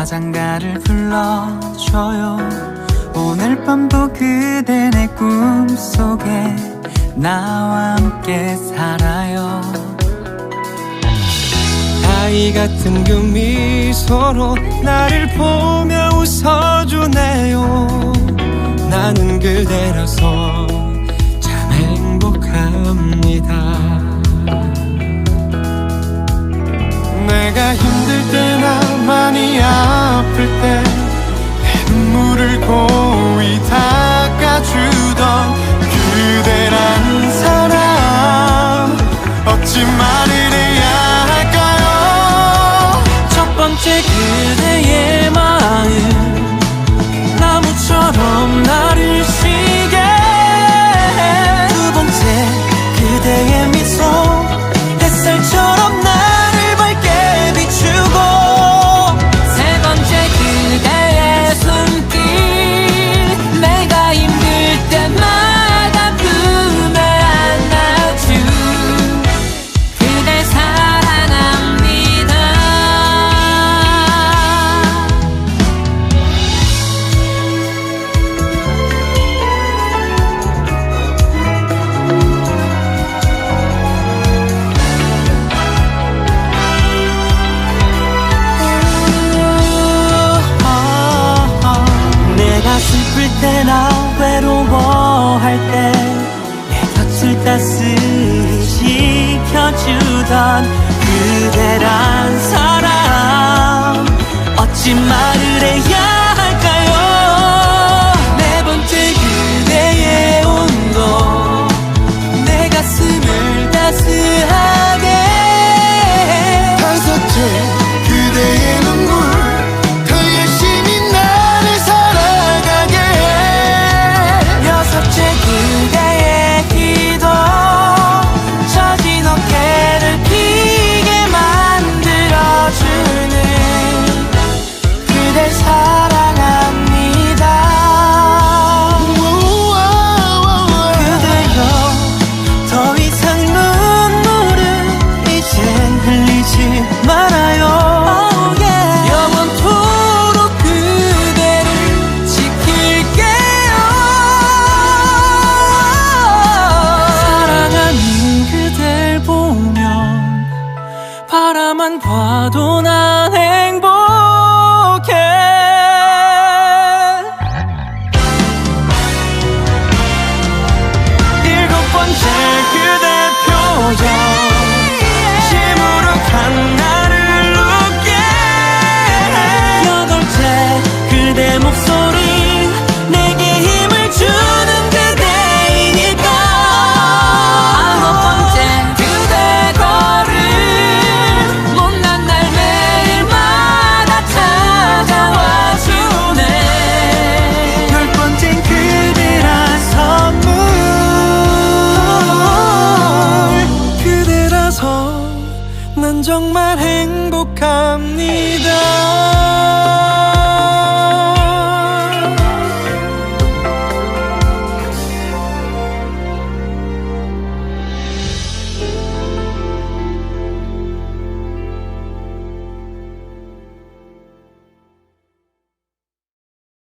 사장가를 불러줘요. 오늘 밤도 그대 내 꿈속에 나와 함께 살아요. 아이 같은 그 미소로 나를 보며 웃어주네요. 나는 그대라서 외로워할 때내 예, 곁을 따스히 지켜주던 너만 봐도 나 come near.